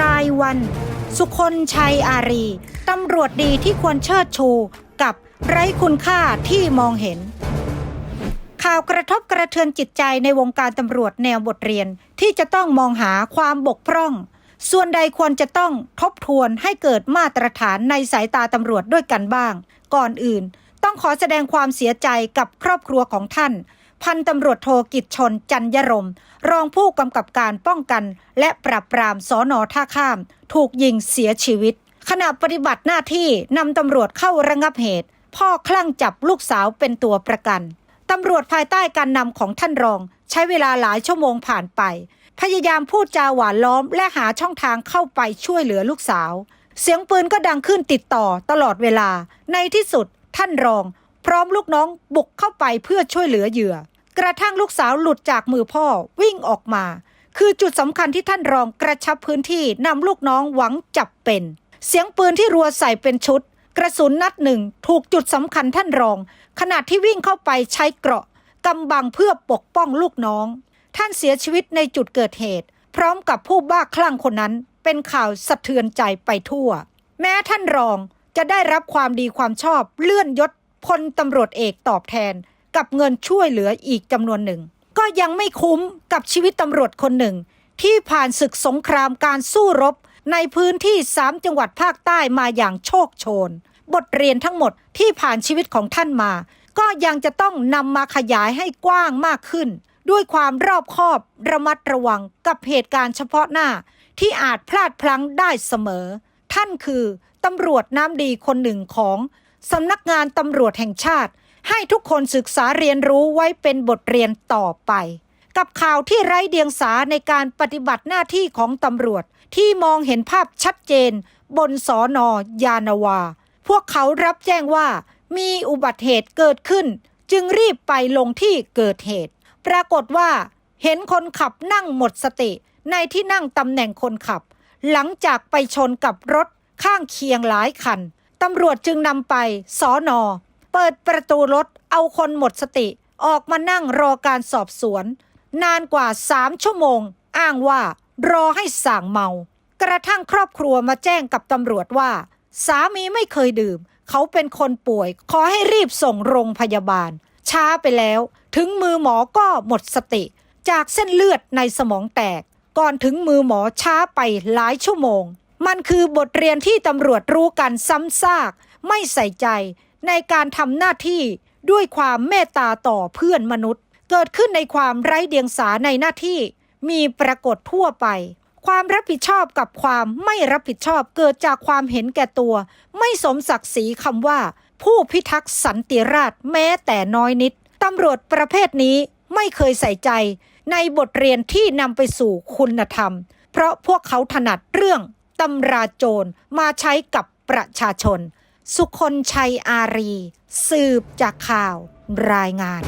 รายวัน สุคนชัยอารี ตำรวจดีที่ควรเชิดชู กับไร้คุณค่าที่มองเห็น ข่าวกระทบกระเทือนจิตใจในวงการตำรวจแนวบทเรียนที่จะต้องมองหาความบกพร่อง ส่วนใดควรจะต้องทบทวนให้เกิดมาตรฐานในสายตาตำรวจด้วยกันบ้าง ก่อนอื่น ต้องขอแสดงความเสียใจกับครอบครัวของท่าน พันตำรวจโทกิจชนจันยรม รองผู้กำกับการป้องกันและปราบปรามสอนอท่าข้าม ถูกยิงเสียชีวิต ขณะปฏิบัติหน้าที่นำตำรวจเข้าระงับเหตุ พ่อคลั่งจับลูกสาวเป็นตัวประกัน ตำรวจภายใต้การนำของท่านรอง ใช้เวลาหลายชั่วโมงผ่านไป พยายามพูดจาหวานล้อมและหาช่องทางเข้าไปช่วยเหลือลูกสาว เสียงปืนก็ดังขึ้นติดต่อตลอดเวลา ในที่สุดท่านรองพร้อมลูกน้องบุกเข้าไปเพื่อช่วยเหลือเหยื่อ กระทั่งลูกสาวหลุดจากมือพ่อวิ่งออกมา คือจุดสำคัญที่ท่านรองกระชับพื้นที่นำลูกน้องหวังจับเป็น เสียงปืนที่รัวใส่เป็นชุด กระสุนนัดหนึ่งถูกจุดสำคัญท่านรอง ขณะที่วิ่งเข้าไปใช้เกราะกำบังเพื่อปกป้องลูกน้อง ท่านเสียชีวิตในจุดเกิดเหตุ พร้อมกับผู้บ้าคลั่งคนนั้น เป็นข่าวสะเทือนใจไปทั่ว แม้ท่านรองจะได้รับความดีความชอบเลื่อนยศพลตำรวจเอกตอบแทน กับเงินช่วยเหลืออีกจำนวนหนึ่ง ก็ยังไม่คุ้มกับชีวิตตำรวจคนหนึ่ง ที่ผ่านศึกสงครามการสู้รบ ในพื้นที่สามจังหวัดภาคใต้มาอย่างโชคโชน บทเรียนทั้งหมดที่ผ่านชีวิตของท่านมา ก็ยังจะต้องนำมาขยายให้กว้างมากขึ้น ด้วยความรอบคอบระมัดระวังกับเหตุการณ์เฉพาะหน้า ที่อาจพลาดพลั้งได้เสมอ ท่านคือตำรวจน้ำดีคนหนึ่งของสำนักงานตำรวจแห่งชาติ ให้ทุกคนศึกษาเรียนรู้ไว้เป็นบทเรียนต่อไป กับข่าวที่ไร้เดียงสาในการปฏิบัติหน้าที่ของตำรวจ ที่มองเห็นภาพชัดเจน บนสอนอยานาวา พวกเขารับแจ้งว่า มีอุบัติเหตุเกิดขึ้น จึงรีบไปลงที่เกิดเหตุ ปรากฏว่า เห็นคนขับนั่งหมดสติ ในที่นั่งตำแหน่งคนขับ หลังจากไปชนกับรถข้างเคียงหลายคันตำรวจจึงนำไปสอนอ เปิดประตูรถเอาคนหมดสติ ออกมานั่งรอการสอบสวน นานกว่าสามชั่วโมง อ้างว่ารอให้ส่างเมา กระทั่งครอบครัวมาแจ้งกับตำรวจว่า สามีไม่เคยดื่ม เขาเป็นคนป่วย ขอให้รีบส่งโรงพยาบาล ช้าไปแล้ว ถึงมือหมอก็หมดสติ จากเส้นเลือดในสมองแตก ก่อนถึงมือหมอช้าไปหลายชั่วโมง มันคือบทเรียนที่ตำรวจรู้กันซ้ำซาก ไม่ใส่ใจ ในการทำหน้าที่ด้วยความเมตตาต่อเพื่อนมนุษย์ เกิดขึ้นในความไร้เดียงสาในหน้าที่ มีปรากฏทั่วไป ความรับผิดชอบกับความไม่รับผิดชอบเกิดจากความเห็นแก่ตัว ไม่สมศักดิ์ศรีคำว่า ผู้พิทักษ์สันติราษฎร์แม้แต่น้อยนิดตำรวจประเภทนี้ไม่เคยใส่ใจ ในบทเรียนที่นำไปสู่คุณธรรม เพราะพวกเขาถนัดเรื่องตำราโจรมาใช้กับประชาชน สุคนชัยอารี สืบจากข่าวรายงาน